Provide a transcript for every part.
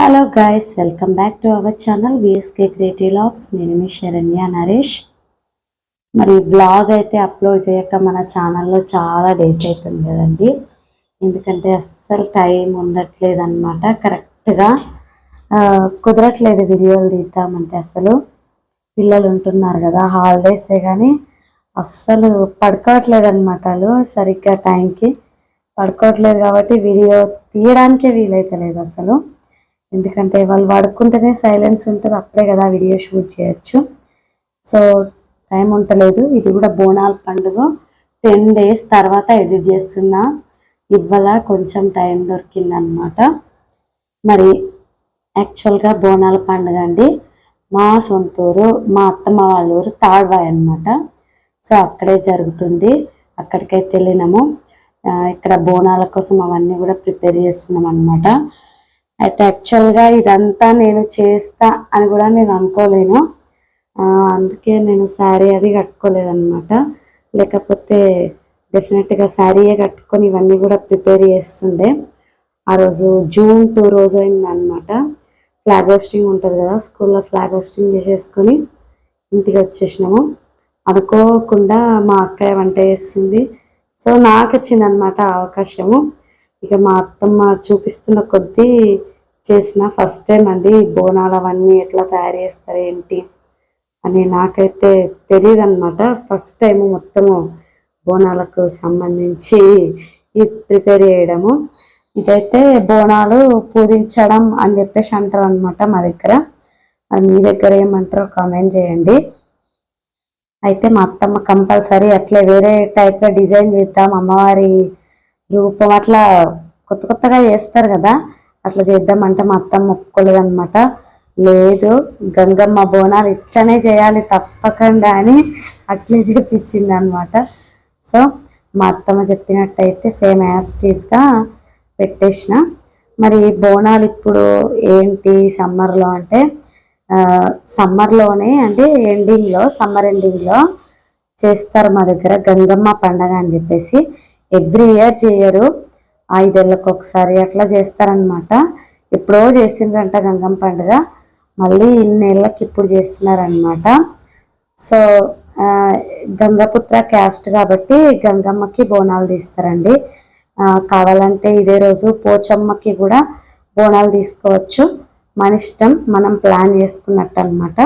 Hello guys welcome back to our channel BSK creative logs నేను మీ శరణ్య నరేష్. మరి blog అయితే అప్లోడ్ చేయక మన ఛానల్లో చాలా డేస్ అవుతుంది కదండి. ఎందుకంటే అస్సలు టైం ఉండట్లేదు అనమాట కరెక్ట్గా కుదరట్లేదు వీడియోలు తీద్దామంటే అసలు పిల్లలు ఉంటున్నారు కదా హాలిడేసే కానీ అస్సలు పడుకోవట్లేదు అనమాట వాళ్ళు సరిగ్గా టైంకి పడుకోవట్లేదు కాబట్టి వీడియో తీయడానికే వీలైతలేదు అసలు ఎందుకంటే వాళ్ళు పడుకుంటేనే సైలెన్స్ ఉంటుంది అప్పుడే కదా వీడియో షూట్ చేయొచ్చు. సో టైం ఉండలేదు. ఇది కూడా బోనాల పండుగ. టెన్ డేస్ తర్వాత ఎడిట్ చేస్తున్నా. ఇవాళ కొంచెం టైం దొరికిందనమాట. మరి యాక్చువల్గా బోనాల పండుగ అండి. మా సొంతూరు మా అత్తమ్మ వాళ్ళ ఊరు తాడ్వాయి అనమాట సో అక్కడే జరుగుతుంది. అక్కడికైతే వెళ్ళినాము. ఇక్కడ బోనాల కోసం అవన్నీ కూడా ప్రిపేర్ చేస్తున్నాం అనమాట అయితే యాక్చువల్గా ఇదంతా నేను చేస్తా అని కూడా నేను అనుకోలేను. అందుకే నేను శారీ అది కట్టుకోలేదన్నమాట. లేకపోతే డెఫినెట్గా శారీయే కట్టుకొని ఇవన్నీ కూడా ప్రిపేర్ చేస్తుండే. ఆ రోజు జూన్ టూ రోజు అయిందనమాట ఫ్లాగ్ హోస్టింగ్ ఉంటుంది కదా స్కూల్లో ఫ్లాగ్ హోస్టింగ్ చేసేసుకొని ఇంటికి వచ్చేసినాము. అనుకోకుండా మా అక్కయ్య వంట చేస్తుంది. సో నాకు వచ్చింది అనమాట అవకాశము. ఇక మా అత్తమ్మ చూపిస్తున్న కొద్దీ చేసిన ఫస్ట్ టైం అండి. బోనాలు అవన్నీ ఎట్లా తయారు చేస్తారు ఏంటి అని నాకైతే తెలియదు అనమాట ఫస్ట్ టైం మొత్తము బోనాలకు సంబంధించి ఇది ప్రిపేర్ చేయడము. ఇదైతే బోనాలు పూజించడం అని చెప్పేసి అంటారు అనమాట మా దగ్గర. మరి మీ దగ్గర ఏమంటారో కామెంట్ చేయండి. అయితే మా అత్తమ్మ కంపల్సరీ అట్లే వేరే టైప్గా డిజైన్ చేద్దాం అమ్మవారి రూపం అట్లా కొత్త కొత్తగా చేస్తారు కదా. అట్లా చేద్దామంటే మా అత్తమ్మ ఒప్పుకోలేదు అనమాట లేదు గంగమ్మ బోనాలు ఇట్లనే చేయాలి తప్పకుండా అని అట్లే చేపించింది అనమాట సో మా అత్తమ్మ చెప్పినట్టయితే సేమ్ యాస్టీస్గా పెట్టేసిన. మరి బోనాలు ఇప్పుడు ఏంటి సమ్మర్లో అంటే సమ్మర్లోనే అంటే ఎండింగ్లో సమ్మర్ ఎండింగ్లో చేస్తారు మా దగ్గర గంగమ్మ పండగ అని చెప్పేసి. ఎవ్రీ ఇయర్ చేయరు. ఐదేళ్ళకి ఒకసారి అట్లా చేస్తారనమాట ఎప్పుడో చేసిండ్రంట గంగమ్మ పండుగ. మళ్ళీ ఇన్నేళ్ళకి ఇప్పుడు చేస్తున్నారనమాట సో గంగపుత్ర క్యాస్ట్ కాబట్టి గంగమ్మకి బోనాలు తీస్తారండి. కావాలంటే ఇదే రోజు పోచమ్మకి కూడా బోనాలు తీసుకోవచ్చు. మన ఇష్టం మనం ప్లాన్ చేసుకున్నట్టు అనమాట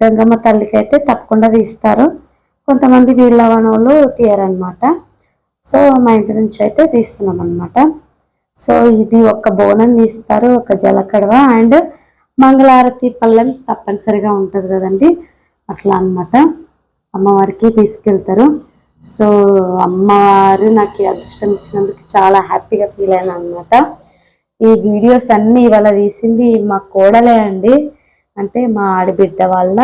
గంగమ్మ తల్లికి అయితే తప్పకుండా తీస్తారు. కొంతమంది వీళ్ళ వాళ్ళు తీయరనమాట సో మా ఇంటి నుంచి అయితే తీస్తున్నాం అనమాట సో ఇది ఒక బోనం తీస్తారు ఒక జలకడవ అండ్ మంగళారతి పళ్ళం తప్పనిసరిగా ఉంటుంది కదండి. అట్లా అనమాట అమ్మవారికి తీసుకెళ్తారు. సో అమ్మవారు నాకు అదృష్టం ఇచ్చినందుకు చాలా హ్యాపీగా ఫీల్ అయ్యాను అనమాట ఈ వీడియోస్ అన్నీ ఇవాళ తీసింది మా కోడలే అండి. అంటే మా ఆడబిడ్డ వాళ్ళ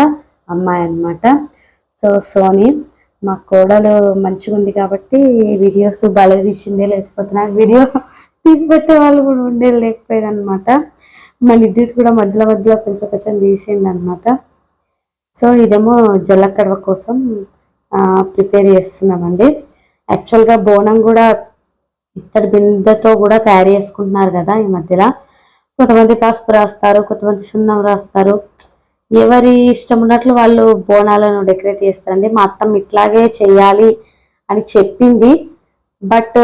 అమ్మాయి అనమాట సో సోని మా కోడలు మంచిగా ఉంది కాబట్టి వీడియోస్ బాగా తీసిందే లేకపోతే నాకు వీడియో తీసి పెట్టే వాళ్ళు కూడా ఉండేది లేకపోయేది అనమాట మా విద్యుత్ కూడా మధ్యలో మధ్యలో కొంచెం కొంచెం తీసిండు అనమాట సో ఇదేమో జల్లకడవ కోసం ప్రిపేర్ చేస్తున్నామండి. యాక్చువల్గా బోనం కూడా ఇత్తడి బిందెతో కూడా తయారు చేసుకుంటున్నారు కదా ఈ మధ్యలో. కొంతమంది పసుపు రాస్తారు కొంతమంది సున్నం రాస్తారు. ఎవరి ఇష్టం ఉన్నట్లు వాళ్ళు బోనాలను డెకరేట్ చేస్తారండి. మా అత్తమ్మ ఇట్లాగే చేయాలి అని చెప్పింది. బట్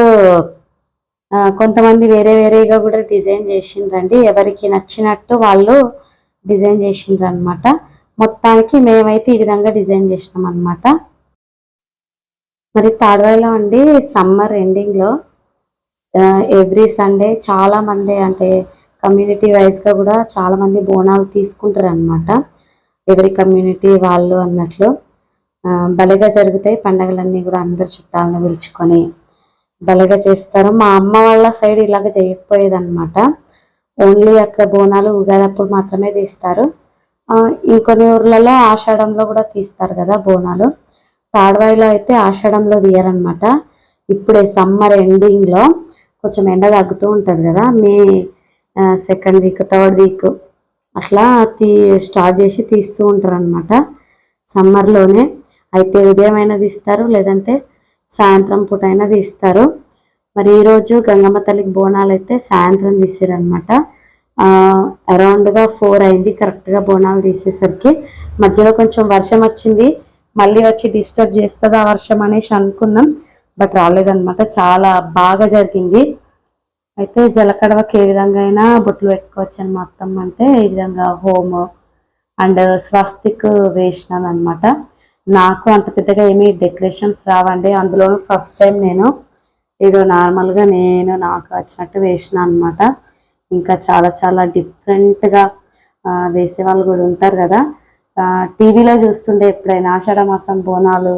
కొంతమంది వేరే వేరేగా కూడా డిజైన్ చేసిండ్రండి. ఎవరికి నచ్చినట్టు వాళ్ళు డిజైన్ చేసిండ్రు అనమాట మొత్తానికి మేమైతే ఈ విధంగా డిజైన్ చేసినాం అనమాట మరి తాడవాయిలో అండి సమ్మర్ ఎండింగ్లో ఎవ్రీ సండే చాలామంది అంటే కమ్యూనిటీ వైజ్గా కూడా చాలామంది బోనాలు తీసుకుంటారు అనమాట ఎవరి కమ్యూనిటీ వాళ్ళు అన్నట్లు భలేగా జరుగుతాయి పండగలన్నీ కూడా అందరు చుట్టాలను పిలుచుకొని భలేగా చేస్తారు. మా అమ్మ వాళ్ళ సైడ్ ఇలాగ చేయకపోయేదన్నమాట. ఓన్లీ అక్కడ బోనాలు ఉగాది అప్పుడు మాత్రమే తీస్తారు. ఇంకొన్ని ఊర్లలో ఆషాఢంలో కూడా తీస్తారు కదా బోనాలు. తాడవాయిలో అయితే ఆషాఢంలో తీయరనమాట ఇప్పుడే సమ్మర్ ఎండింగ్లో కొంచెం ఎండ తగ్గుతూ ఉంటుంది కదా May second week third week అట్లా తీ స్టార్ట్ చేసి తీస్తూ ఉంటారు అనమాట సమ్మర్లోనే అయితే ఉదయం అయినా తీస్తారు లేదంటే సాయంత్రం పూట అయినా తీస్తారు. మరి ఈరోజు గంగమ్మ తల్లికి బోనాలు అయితే సాయంత్రం తీసారనమాట అరౌండ్గా ఫోర్ అయింది కరెక్ట్గా బోనాలు తీసేసరికి. మధ్యలో కొంచెం వర్షం వచ్చింది మళ్ళీ వచ్చి డిస్టర్బ్ చేస్తుంది ఆ వర్షం అనేసి అనుకున్నాం బట్ రాలేదన్నమాట. చాలా బాగా జరిగింది. అయితే జలకడవకి ఏ విధంగా అయినా బొట్లు పెట్టుకోవచ్చు అని మొత్తం అంటే ఈ విధంగా హోమ్ అండ్ స్వస్తిక్ వేసినాను అనమాట నాకు అంత పెద్దగా ఏమీ డెకరేషన్స్ రావండి. అందులో ఫస్ట్ టైం నేను ఏదో నార్మల్గా నేను నాకు వచ్చినట్టు వేసిన అనమాట ఇంకా చాలా చాలా డిఫరెంట్గా వేసే వాళ్ళు కూడా ఉంటారు కదా. టీవీలో చూస్తుండే ఎప్పుడైనా ఆషాఢ మాసం బోనాలు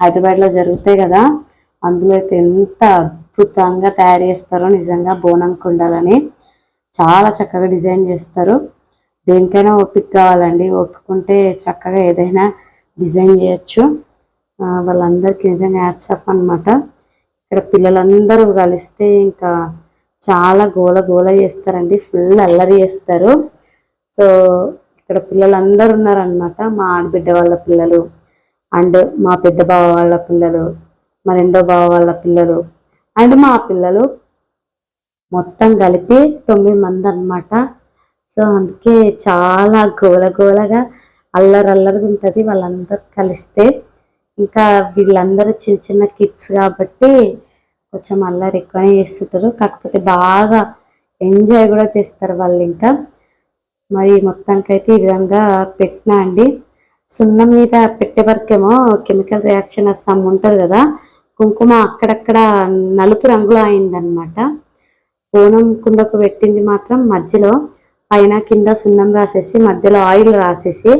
హైదరాబాద్లో జరుగుతాయి కదా. అందులో అయితే ఎంత అద్భుతంగా తయారు చేస్తారు నిజంగా బోనం కుండాలని చాలా చక్కగా డిజైన్ చేస్తారు. దేనికైనా ఓపిక కావాలండి. ఒప్పుకుంటే చక్కగా ఏదైనా డిజైన్ చేయొచ్చు. వాళ్ళందరికీ నిజంగా యాడ్సప్ అనమాట ఇక్కడ పిల్లలందరూ కలిస్తే ఇంకా చాలా గోల గోల చేస్తారండి. ఫుల్ అల్లరి చేస్తారు. సో ఇక్కడ పిల్లలందరూ ఉన్నారనమాట మా ఆడబిడ్డ వాళ్ళ పిల్లలు అండ్ మా పెద్ద బావ వాళ్ళ పిల్లలు మా రెండో బావ వాళ్ళ పిల్లలు. అండ్ మా పిల్లలు మొత్తం కలిపి తొమ్మిది మంది అనమాట సో అందుకే చాలా గోల గోలగా అల్లరి అల్లరిగా ఉంటుంది వాళ్ళందరూ కలిస్తే. ఇంకా వీళ్ళందరూ చిన్న చిన్న కిడ్స్ కాబట్టి కొంచెం అల్లరి ఎక్కువనే చేస్తుంటారు. కాకపోతే బాగా ఎంజాయ్ కూడా చేస్తారు వాళ్ళు ఇంకా. మరి మొత్తానికైతే ఈ విధంగా పెట్టినా అండి. సున్నం మీద పెట్టే వరకేమో కెమికల్ రియాక్షన్ సమ్ ఉంటుంది కదా. కుంకుమ అక్కడక్కడ నలుపు రంగులో అయిందనమాట బోనం కుండకు పెట్టింది మాత్రం మధ్యలో. పైన కింద సున్నం రాసేసి మధ్యలో ఆయిల్ రాసేసి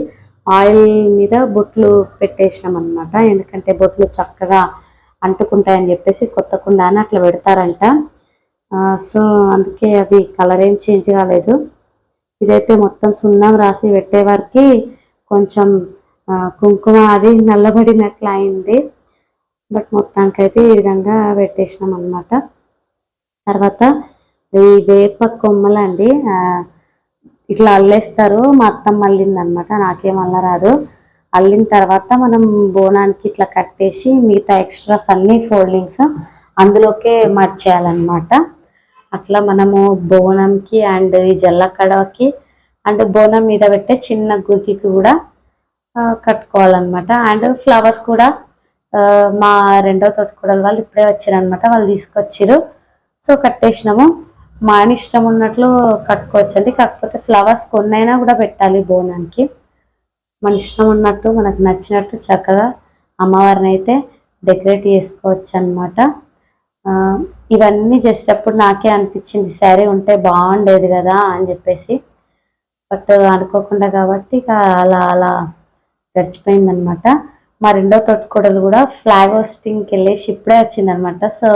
ఆయిల్ మీద బొట్లు పెట్టేసినాం అనమాట ఎందుకంటే బొట్లు చక్కగా అంటుకుంటాయని చెప్పేసి కొత్త కుండాని అట్లా పెడతారంట. సో అందుకే అవి కలర్ ఏం చేంజ్ కాలేదు. ఇదైతే మొత్తం సున్నం రాసి పెట్టే వారికి కొంచెం కుంకుమ అది నల్లబడినట్లు అయింది బట్ మొత్తానికైతే ఈ విధంగా పెట్టేసినాం అనమాట తర్వాత ఈ వేప కొమ్మలండి ఇట్లా అల్లేస్తారు. మా అత్తమ్మ అల్లిందనమాట నాకేం అల్లరాదు. అల్లిన తర్వాత మనం బోనానికి ఇట్లా కట్టేసి మిగతా ఎక్స్ట్రాస్ అన్ని ఫోల్డింగ్స్ అందులోకే మార్చేయాలన్నమాట. అట్లా మనము బోనంకి అండ్ ఈ జల్లకడవకి అండ్ బోనం మీద పెట్టే చిన్న గురికి కూడా కట్టుకోవాలన్నమాట. అండ్ ఫ్లవర్స్ కూడా మా రెండో తోటకూడలు వాళ్ళు ఇప్పుడే వచ్చారనమాట వాళ్ళు తీసుకొచ్చారు సో కట్టేసినాము. మా ఆయన ఇష్టం ఉన్నట్లు కట్టుకోవచ్చు అండి కాకపోతే ఫ్లవర్స్ కొన్నైనా కూడా పెట్టాలి బోనానికి. మన ఇష్టం ఉన్నట్టు మనకు నచ్చినట్టు చక్కగా అమ్మవారిని అయితే డెకరేట్ చేసుకోవచ్చు అనమాట ఇవన్నీ చేసేటప్పుడు నాకే అనిపించింది. శారీ ఉంటే బాగుండేది కదా అని చెప్పేసి. బట్ అనుకోకుండా కాబట్టి ఇక అలా అలా గడిచిపోయిందనమాట మా రెండో తోటకూడలు కూడా ఫ్లాగ్ హోస్టింగ్కి వెళ్ళేసి ఇప్పుడే వచ్చిందనమాట. సో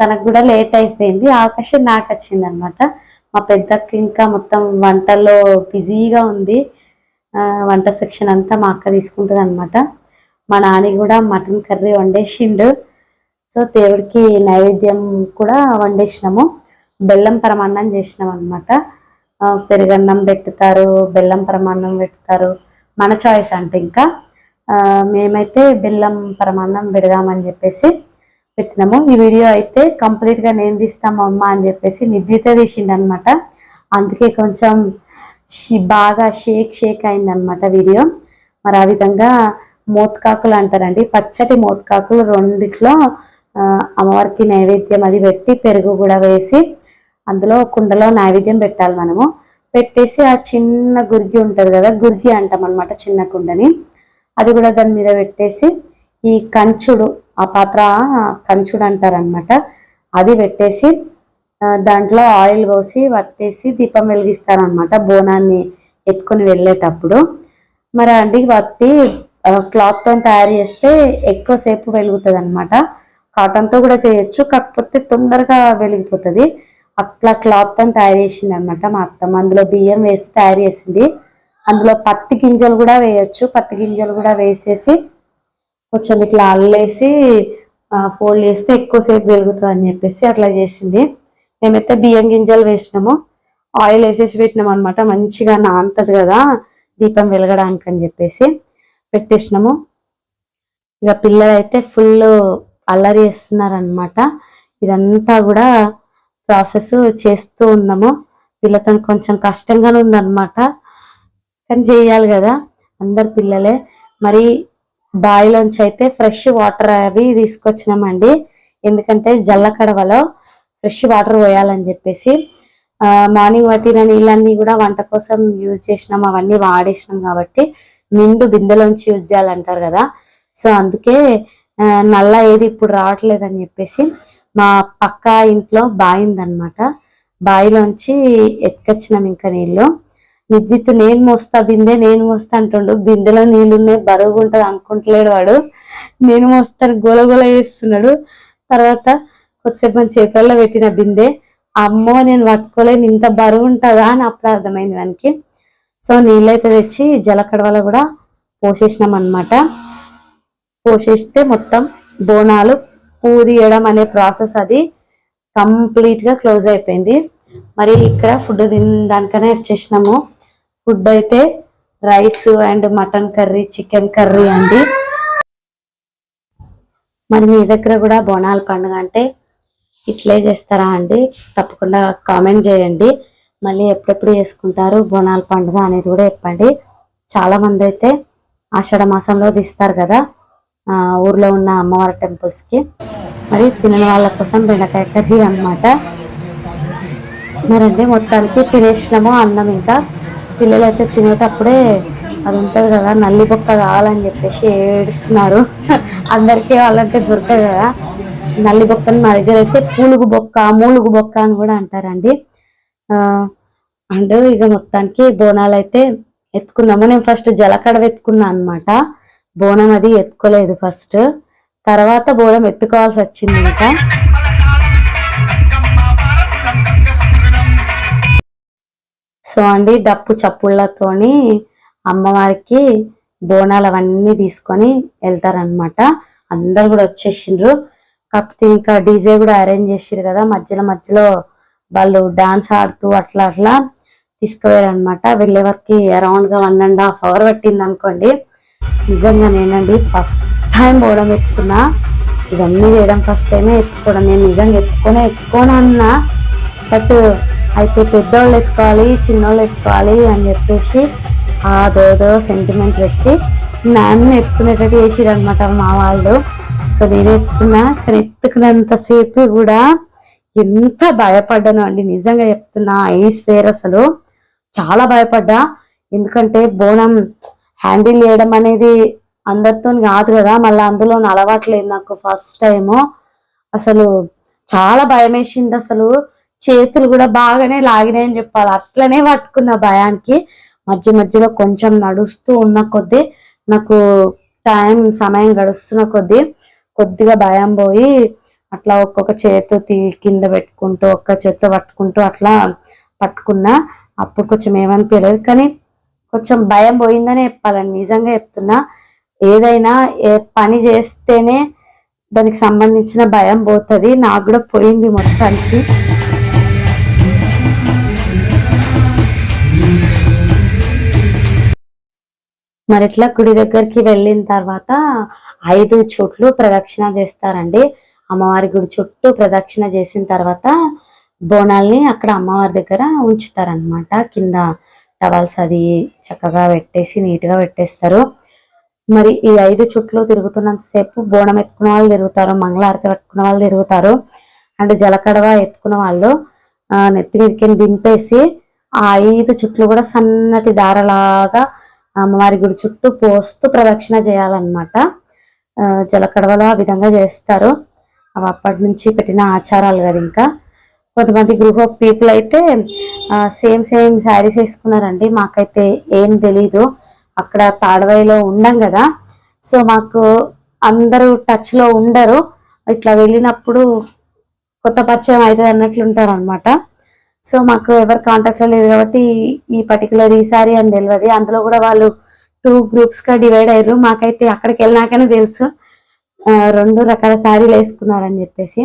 తనకు కూడా లేట్ అయిపోయింది. అవకాశం నాకు వచ్చిందనమాట. మా పెద్దకి ఇంకా మొత్తం వంటల్లో బిజీగా ఉంది. వంట సెక్షన్ అంతా మా అక్క తీసుకుంటుంది అనమాట మా నాని కూడా మటన్ కర్రీ వండేసిండు. సో దేవుడికి నైవేద్యం కూడా వండేసినాము. బెల్లం పరమాన్నం చేసినాం అనమాట పెరుగన్నం పెట్టుతారు బెల్లం పరమాన్నం పెడతారు మన చాయిస్ అంటే ఇంకా. మేమైతే బెల్లం పరమాన్నం పెడదామని చెప్పేసి పెట్టినాము. ఈ వీడియో అయితే కంప్లీట్గా నేను తీస్తాము అమ్మ అని చెప్పేసి నిద్రిత తీసిండు అనమాట అందుకే కొంచెం బాగా షేక్ షేక్ అయిందనమాట వీడియో. మరి ఆ విధంగా మోత్కాకులు అంటారండి. పచ్చటి మోత్కాకులు రెండిట్లో అమ్మవారికి నైవేద్యం అది పెట్టి పెరుగు కూడా వేసి అందులో కుండలో నైవేద్యం పెట్టాలి మనము. పెట్టేసి ఆ చిన్న గుర్గి ఉంటుంది కదా గుర్గి అంటాం అనమాట చిన్న కుండని. అది కూడా దాని మీద పెట్టేసి ఈ కంచుడు ఆ పాత్ర కంచుడు అంటారనమాట అది పెట్టేసి దాంట్లో ఆయిల్ పోసి వత్తేసి దీపం వెలిగిస్తారనమాట బోనాన్ని ఎత్తుకొని వెళ్ళేటప్పుడు. మరి అండి వత్తి క్లాత్తో తయారు చేస్తే ఎక్కువసేపు వెలుగుతుంది అనమాట కాటన్తో కూడా చేయొచ్చు కాకపోతే తొందరగా వెలిగిపోతుంది. అట్లా క్లాత్తో తయారు చేసింది అనమాట మా అత్తమ్మ. అందులో బియ్యం వేసి తయారు చేసింది. అందులో పత్తి గింజలు కూడా వేయచ్చు. పత్తి గింజలు కూడా వేసేసి కొంచెం ఇట్లా అల్లేసి ఫోల్డ్ చేస్తే ఎక్కువసేపు వెలుగుతుంది అని చెప్పేసి అట్లా చేసింది. మేమైతే బియ్యం గింజలు వేసినాము. ఆయిల్ వేసేసి పెట్టినాం అనమాట మంచిగా నాంతది కదా దీపం వెలగడానికి అని చెప్పేసి పెట్టేసినాము. ఇక పిల్లలు అయితే ఫుల్ అల్లరి చేస్తున్నారనమాట ఇదంతా కూడా ప్రాసెస్ చేస్తూ ఉన్నాము. వీళ్ళతో కొంచెం కష్టంగానే ఉందన్నమాట. కానీ చేయాలి కదా. అందరు పిల్లలే. మరి బావిలోంచి అయితే ఫ్రెష్ వాటర్ అవి తీసుకొచ్చినామండి. ఎందుకంటే జల్లకడవలో ఫ్రెష్ వాటర్ పోయాలని చెప్పేసి మార్నింగ్ పట్టిన నీళ్ళన్నీ కూడా వంట కోసం యూజ్ చేసినాం. అవన్నీ వాడేసినాం కాబట్టి నిండు బిందెలోంచి యూజ్ చేయాలంటారు కదా. సో అందుకే నల్ల ఏది ఇప్పుడు రావట్లేదు అని చెప్పేసి మా పక్క ఇంట్లో బావి ఉందన్నమాట బావిలోంచి ఎత్తుకొచ్చినాం ఇంకా నీళ్ళు. విద్యుత్ నేను మోస్తా బిందె నేను మోస్తా అంటుండు. బిందెలో నీళ్ళు ఉన్నాయి బరువుగా అనుకుంటలేడు వాడు. నేను మోస్తాను గోల గోల చేస్తున్నాడు. తర్వాత కొద్దిసేపు మన చేతుల్లో పెట్టిన బిందె అమ్మో నేను పట్టుకోలేను ఇంత బరువు ఉంటుందా అని అప్పుడు అర్థమైంది దానికి సో నీళ్ళైతే తెచ్చి జలకడవలో కూడా పోసేసినాం అన్నమాట. పోసేస్తే మొత్తం బోనాలు పూదియడం అనే ప్రాసెస్ అది కంప్లీట్గా క్లోజ్ అయిపోయింది. మరి ఇక్కడ ఫుడ్ తినడానికనే వచ్చేసినాము. ఫుడ్ అయితే rice and mutton curry chicken curry అండి. మరి మీ దగ్గర కూడా బోనాల పండుగ అంటే ఇట్లే చేస్తారా అండి? తప్పకుండా కామెంట్ చేయండి. మళ్ళీ ఎప్పుడెప్పుడు చేసుకుంటారు బోనాల పండుగ అనేది కూడా చెప్పండి. చాలా మంది అయితే ఆషాఢ మాసంలో తీస్తారు కదా ఊర్లో ఉన్న అమ్మవారి టెంపుల్స్కి. మరి తినని వాళ్ళ కోసం బెండకాయ కర్రీ అన్నమాట. మరండి మొత్తానికి తినేసినాము అన్నం ఇంకా. పిల్లలు అయితే తినేటప్పుడే అది ఉంటుంది కదా నల్లి బొక్క కావాలని చెప్పేసి ఏడుస్తున్నారు. అందరికీ వాళ్ళంటే దొరకదు కదా. నల్లి బొక్కని మా దగ్గర అయితే పూలుగు బొక్క మూలుగు బొక్క అని కూడా అంటారండి. ఆ అండ్ ఇక మొత్తానికి బోనాలు అయితే ఎత్తుకున్నాము. నేను ఫస్ట్ జలకడ ఎత్తుకున్నా అన్నమాట. బోనం అది ఎత్తుకోలేదు ఫస్ట్. తర్వాత బోనం ఎత్తుకోవాల్సి వచ్చింది ఇంకా. సో అండి డప్పు చప్పుళ్ళతోని అమ్మవారికి బోనాలు అవన్నీ తీసుకొని వెళ్తారనమాట అందరు కూడా వచ్చేసిండ్రు. కాకపోతే ఇంకా డీజే కూడా అరేంజ్ చేసిరు కదా మధ్యలో మధ్యలో వాళ్ళు డాన్స్ ఆడుతూ అట్లా అట్లా తీసుకుపోయారు వెళ్ళే వరకు అరౌండ్గా వన్ అండ్ హాఫ్ అవర్ పట్టింది అనుకోండి. నిజంగా నేనండి ఫస్ట్ టైం పోవడం ఎత్తుకున్నా ఇవన్నీ చేయడం ఫస్ట్ టైమే ఎత్తుకోవడం నేను నిజంగా ఎత్తుకొని ఎత్తుకోనన్నా బట్ అయితే పెద్దోళ్ళు ఎత్తుకోవాలి చిన్నోళ్ళు ఎత్తుకోవాలి అని చెప్పేసి అదేదో సెంటిమెంట్ పెట్టి నన్ను ఎత్తుకునేటట్టు చేసిరు అనమాట మా వాళ్ళు. సో నేను ఎత్తుకున్నా కానీ ఎత్తుకున్నంతసేపు కూడా ఎంత భయపడ్డాను అండి. నిజంగా చెప్తున్నా ఐస్ ఫేర్ అసలు చాలా భయపడ్డా. ఎందుకంటే బోనం హ్యాండిల్ చేయడం అనేది అందరితో కాదు కదా. మళ్ళీ అందులో అలవాట్లేదు నాకు ఫస్ట్ టైము. అసలు చాలా భయం వేసింది అసలు. చేతులు కూడా బాగానే లాగినాయని చెప్పాలి. అట్లనే పట్టుకున్న భయానికి మధ్య మధ్యలో కొంచెం నడుస్తూ ఉన్న కొద్దీ నాకు టైం సమయం గడుస్తున్న కొద్దీ కొద్దిగా భయం పోయి అట్లా ఒక్కొక్క చేతు తీ- కింద పెట్టుకుంటూ ఒక్క చేత్తో పట్టుకుంటూ అట్లా పట్టుకున్నా అప్పుడు కొంచెం ఏమనిపించలేదు కానీ కొంచెం భయం పోయిందనే చెప్పాలని నిజంగా చెప్తున్నా ఏదైనా ఏ పని చేస్తేనే దానికి సంబంధించిన భయం పోతుంది. నాకు కూడా పోయింది మొత్తానికి. మరి ఇట్లా గుడి దగ్గరికి వెళ్ళిన తర్వాత ఐదు చుట్లు ప్రదక్షిణ చేస్తారండి. అమ్మవారి గుడి చుట్టూ ప్రదక్షిణ చేసిన తర్వాత బోనాల్ని అక్కడ అమ్మవారి దగ్గర ఉంచుతారనమాట కింద టవల్స్ అది చక్కగా పెట్టేసి నీట్గా పెట్టేస్తారు. మరి ఈ ఐదు చుట్లు తిరుగుతున్నంత సేపు బోనం ఎత్తుకున్న వాళ్ళు తిరుగుతారు మంగళారతి పట్టుకున్న వాళ్ళు తిరుగుతారు. అండ్ జలకడవ ఎత్తుకున్న వాళ్ళు నెత్తి మీదకి దింపేసి ఆ ఐదు చుట్లు కూడా సన్నటి దారలాగా అమ్మవారి గుడి చుట్టూ పోస్తూ ప్రదక్షిణ చేయాలన్నమాట. జలకడవలో ఆ విధంగా చేస్తారు. అవి అప్పటి నుంచి పెట్టిన ఆచారాలు కదా ఇంకా. కొంతమంది గ్రూప్ ఆఫ్ పీపుల్ అయితే సేమ్ సేమ్ శారీస్ వేసుకున్నారండి. మాకైతే ఏం తెలీదు. అక్కడ తాడవాయిలో ఉండం కదా. సో మాకు అందరూ టచ్లో ఉండరు. ఇట్లా వెళ్ళినప్పుడు కొత్త పరిచయం అవుతుంది అన్నట్లు ఉంటారు అనమాట సో మాకు ఎవరు కాంటాక్ట్లో లేదు కాబట్టి ఈ పర్టికులర్ ఈ సారీ అని తెలియదు అందులో కూడా వాళ్ళు టూ గ్రూప్స్గా డివైడ్ అయ్యారు. మాకైతే అక్కడికి వెళ్ళినాకనే తెలుసు. రెండు రకాల శారీలు వేసుకున్నారని చెప్పేసి.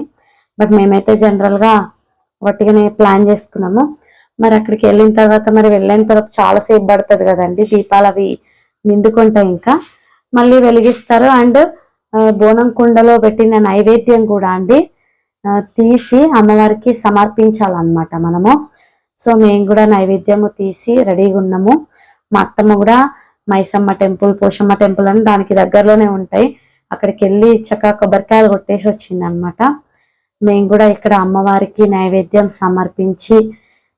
బట్ మేమైతే జనరల్గా ప్లాన్ చేసుకున్నాము. మరి అక్కడికి వెళ్ళిన తర్వాత మరి వెళ్ళిన తర్వాత చాలా సేపు పడుతుంది కదండి. దీపాలు అవి నిండుకుంటాయి ఇంకా. మళ్ళీ వెలిగిస్తారు. అండ్ బోనం కుండలో పెట్టిన నైవేద్యం కూడా అండి. తీసి అమ్మవారికి సమర్పించాలన్నమాట మనము. సో మేము కూడా నైవేద్యము తీసి రెడీగా ఉన్నాము. మా అత్తమ్మ కూడా మైసమ్మ టెంపుల్ పోషమ్మ టెంపుల్ అని దానికి దగ్గరలోనే ఉంటాయి. అక్కడికి వెళ్ళి చక్కగా కొబ్బరికాయలు కొట్టేసి వచ్చింది అనమాట మేము కూడా ఇక్కడ అమ్మవారికి నైవేద్యం సమర్పించి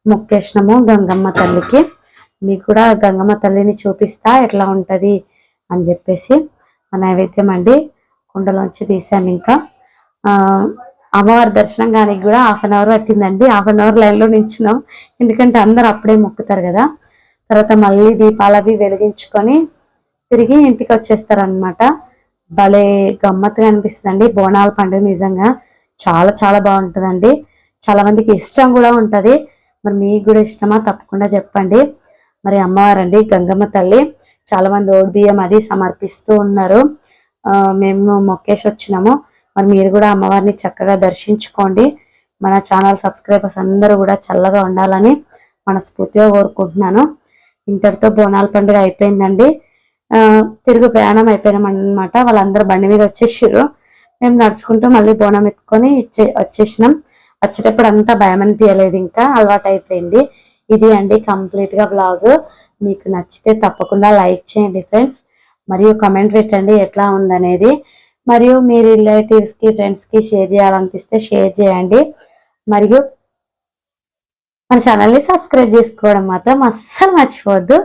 మొక్కేసినాము గంగమ్మ తల్లికి. మీకు కూడా గంగమ్మ తల్లిని చూపిస్తా ఎట్లా ఉంటుంది అని చెప్పేసి ఆ నైవేద్యం అండి. కుండలోంచి తీసాము ఇంకా. అమ్మవారి దర్శనం కానీ కూడా హాఫ్ అన్ అవర్ పట్టిందండి. హాఫ్ అన్ అవర్ లైన్లో నిల్చున్నాం. ఎందుకంటే అందరు అప్పుడే మొక్కుతారు కదా. తర్వాత మళ్ళీ దీపాలు అవి వెలిగించుకొని తిరిగి ఇంటికి వచ్చేస్తారనమాట భలే గమ్మత్తుగా అనిపిస్తుందండి. బోనాల పండుగ నిజంగా చాలా చాలా బాగుంటుందండి. చాలా మందికి ఇష్టం కూడా ఉంటుంది. మరి మీకు కూడా ఇష్టమా? తప్పకుండా చెప్పండి. మరి అమ్మవారండి గంగమ్మ తల్లి చాలా మంది ఓడి బియ్యం అది సమర్పిస్తూ ఉన్నారు. మేము మొక్కేసి వచ్చినాము. మరి మీరు కూడా అమ్మవారిని చక్కగా దర్శించుకోండి. మన ఛానల్ సబ్స్క్రైబర్స్ అందరూ కూడా చల్లగా ఉండాలని మనస్ఫూర్తిగా కోరుకుంటున్నాను. ఇంతటితో బోనాల పండుగ అయిపోయిందండి. తిరుగు ప్రయాణం అయిపోయినామన్నమాట. వాళ్ళందరూ బండి మీద వచ్చేసారు మేము నడుచుకుంటూ మళ్ళీ బోనం ఎత్తుకొని ఇచ్చే వచ్చేసినాం. వచ్చేటప్పుడు అంతా భయం అనిపించలేదు ఇంకా అలవాటు అయిపోయింది. ఇది అండి కంప్లీట్గా బ్లాగ్ మీకు నచ్చితే తప్పకుండా లైక్ చేయండి ఫ్రెండ్స్ మరియు కమెంట్ పెట్టండి ఎట్లా ఉందనేది. మరియు మీ రిలేటివ్స్కి ఫ్రెండ్స్కి షేర్ చేయాలనిపిస్తే షేర్ చేయండి. మరియు మన ఛానల్ని సబ్స్క్రైబ్ చేసుకోవడం మాత్రం అస్సలు మర్చిపోవద్దు.